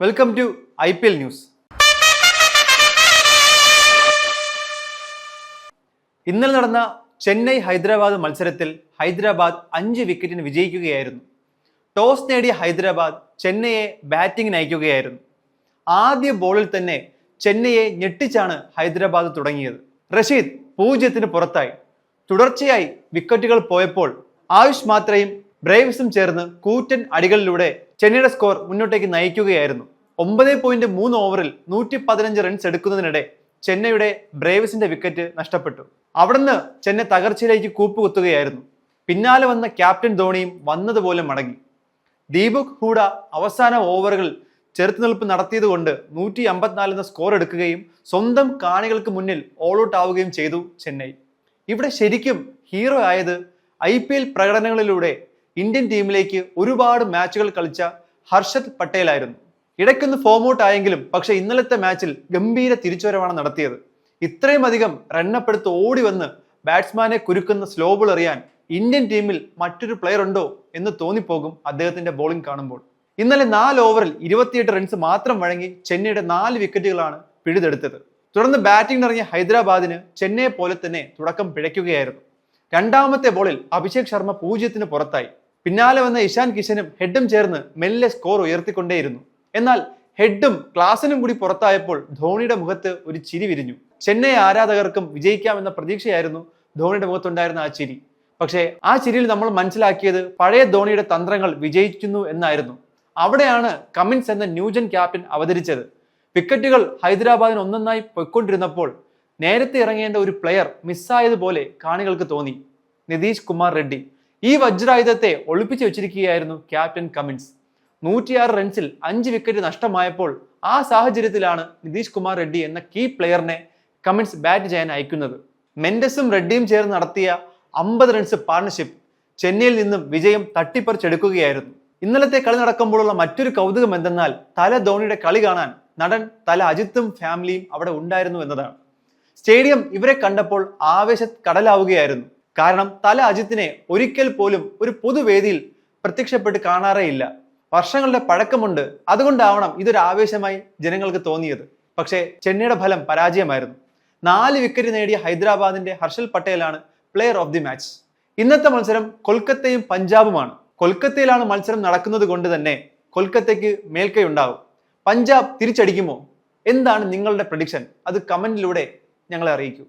Welcome to I P L news ഇന്നലെ നടന്ന ചെന്നൈ ഹൈദരാബാദ് മത്സരത്തിൽ ഹൈദരാബാദ് അഞ്ച് വിക്കറ്റിന് വിജയിക്കുകയായിരുന്നു. ടോസ് നേടിയ ഹൈദരാബാദ് ചെന്നൈയെ ബാറ്റിംഗിന് അയക്കുകയായിരുന്നു. ആദ്യ ബോളിൽ തന്നെ ചെന്നൈയെ ഞെട്ടിച്ചാണ് ഹൈദരാബാദ് തുടങ്ങിയത്. റഷീദ് പൂജ്യത്തിന് പുറത്തായി. തുടർച്ചയായി വിക്കറ്റുകൾ പോയപ്പോൾ ആയുഷ് മാത്രയും ബ്രേവ്സും ചേർന്ന് കൂറ്റൻ അടികളിലൂടെ ചെന്നൈയുടെ സ്കോർ മുന്നോട്ടേക്ക് നയിക്കുകയായിരുന്നു. ഒമ്പത് പോയിന്റ് മൂന്ന് ഓവറിൽ നൂറ്റി പതിനഞ്ച് റൺസ് എടുക്കുന്നതിനിടെ ചെന്നൈയുടെ ബ്രേവ്സിന്റെ വിക്കറ്റ് നഷ്ടപ്പെട്ടു. അവിടുന്ന് ചെന്നൈ തകർച്ചയിലേക്ക് കൂപ്പുകുത്തുകയായിരുന്നു. പിന്നാലെ വന്ന ക്യാപ്റ്റൻ ധോണിയും വന്നതുപോലെ മടങ്ങി. ദീപക് ഹൂഡ അവസാന ഓവറുകൾ ചെറുത്തുനിൽപ്പ് നടത്തിയതുകൊണ്ട് നൂറ്റി അമ്പത്തിനാല് എന്ന സ്കോർ എടുക്കുകയും സ്വന്തം കാണികൾക്ക് മുന്നിൽ ഓൾ ഔട്ട് ആവുകയും ചെയ്തു ചെന്നൈ. ഇവിടെ ശരിക്കും ഹീറോ ആയത് ഐ പ്രകടനങ്ങളിലൂടെ ഇന്ത്യൻ ടീമിലേക്ക് ഒരുപാട് മാച്ചുകൾ കളിച്ച ഹർഷത് പട്ടേലായിരുന്നു. ഇടയ്ക്കൊന്ന് ഫോം ഔട്ട് ആയെങ്കിലും പക്ഷേ ഇന്നലത്തെ മാച്ചിൽ ഗംഭീര തിരിച്ചുവരവാണ് നടത്തിയത്. ഇത്രയും അധികം റണ്ണപ്പെടുത്ത് ഓടി വന്ന് ബാറ്റ്സ്മാനെ കുരുക്കുന്ന സ്ലോ ബോൾ എറിയാൻ ഇന്ത്യൻ ടീമിൽ മറ്റൊരു പ്ലെയർ ഉണ്ടോ എന്ന് തോന്നിപ്പോകും അദ്ദേഹത്തിന്റെ ബോളിംഗ് കാണുമ്പോൾ. ഇന്നലെ നാല് ഓവറിൽ ഇരുപത്തിയെട്ട് റൺസ് മാത്രം വഴങ്ങി ചെന്നൈയുടെ നാല് വിക്കറ്റുകളാണ് പിഴുതെടുത്തത്. തുടർന്ന് ബാറ്റിംഗ് ഇറങ്ങിയ ഹൈദരാബാദിന് ചെന്നൈ പോലെ തന്നെ തുടക്കം പിഴയ്ക്കുകയായിരുന്നു. രണ്ടാമത്തെ ബോളിൽ അഭിഷേക് ശർമ്മ പൂജ്യത്തിന് പുറത്തായി. പിന്നാലെ വന്ന ഇഷാൻ കിഷനും ഹെഡും ചേർന്ന് മെല്ലെ സ്കോർ ഉയർത്തിക്കൊണ്ടേയിരുന്നു. എന്നാൽ ഹെഡും ക്ലാസിനും കൂടി പുറത്തായപ്പോൾ ധോണിയുടെ മുഖത്ത് ഒരു ചിരി വിരിഞ്ഞു. ചെന്നൈ ആരാധകർക്കും വിജയിക്കാമെന്ന പ്രതീക്ഷയായിരുന്നു ധോണിയുടെ മുഖത്തുണ്ടായിരുന്ന ആ ചിരി. പക്ഷേ ആ ചിരിയിൽ നമ്മൾ മനസ്സിലാക്കിയത് പഴയ ധോണിയുടെ തന്ത്രങ്ങൾ വിജയിക്കുന്നു എന്നായിരുന്നു. അവിടെയാണ് കമിൻസ് എന്ന ന്യൂജൻ ക്യാപ്റ്റൻ അവതരിച്ചത്. വിക്കറ്റുകൾ ഹൈദരാബാദിന് ഒന്നൊന്നായി പൊയ്ക്കൊണ്ടിരുന്നപ്പോൾ നേരത്തെ ഇറങ്ങേണ്ട ഒരു പ്ലെയർ മിസ്സായതുപോലെ കാണികൾക്ക് തോന്നി. നിതീഷ് കുമാർ റെഡ്ഡി. ഈ വജ്രായുധത്തെ ഒളിപ്പിച്ചു വെച്ചിരിക്കുകയായിരുന്നു ക്യാപ്റ്റൻ കമിൻസ് നൂറ്റിയാറ് റൺസിൽ അഞ്ച് വിക്കറ്റ് നഷ്ടമായപ്പോൾ ആ സാഹചര്യത്തിലാണ് നിതീഷ് കുമാർ റെഡ്ഡി എന്ന കീ പ്ലെയറിനെ കമിൻസ് ബാറ്റ് ചെയ്യാൻ അയക്കുന്നത്. മെൻഡസും റെഡ്ഡിയും ചേർന്ന് നടത്തിയ അമ്പത് റൺസ് പാർട്ണർഷിപ്പ് ചെന്നൈയിൽ നിന്നും വിജയം തട്ടിപ്പറിച്ചെടുക്കുകയായിരുന്നു. ഇന്നലത്തെ കളി നടക്കുമ്പോഴുള്ള മറ്റൊരു കൗതുകം എന്തെന്നാൽ തല ധോണിയുടെ കളി കാണാൻ നടൻ തല അജിത്തും ഫാമിലിയും അവിടെ ഉണ്ടായിരുന്നു എന്നതാണ്. സ്റ്റേഡിയം ഇവരെ കണ്ടപ്പോൾ ആവേശ കടലാവുകയായിരുന്നു. കാരണം തല അജിത്തിനെ ഒരിക്കൽ പോലും ഒരു പൊതുവേദിയിൽ പ്രത്യക്ഷപ്പെട്ട് കാണാറേ ഇല്ല. വർഷങ്ങളുടെ പഴക്കമുണ്ട്. അതുകൊണ്ടാവണം ഇതൊരു ആവേശമായി ജനങ്ങൾക്ക് തോന്നിയത്. പക്ഷേ ചെന്നൈയുടെ ഫലം പരാജയമായിരുന്നു. നാല് വിക്കറ്റ് നേടിയ ഹൈദരാബാദിന്റെ ഹർഷൽ പട്ടേലാണ് പ്ലെയർ ഓഫ് ദി മാച്ച് ഇന്നത്തെ മത്സരം കൊൽക്കത്തയും പഞ്ചാബുമാണ്. കൊൽക്കത്തയിലാണ് മത്സരം നടക്കുന്നത് കൊണ്ട് തന്നെ കൊൽക്കത്തയ്ക്ക് മേൽക്കൈ പഞ്ചാബ് തിരിച്ചടിക്കുമോ? എന്താണ് നിങ്ങളുടെ പ്രഡിക്ഷൻ അത് കമന്റിലൂടെ ഞങ്ങളെ അറിയിക്കൂ.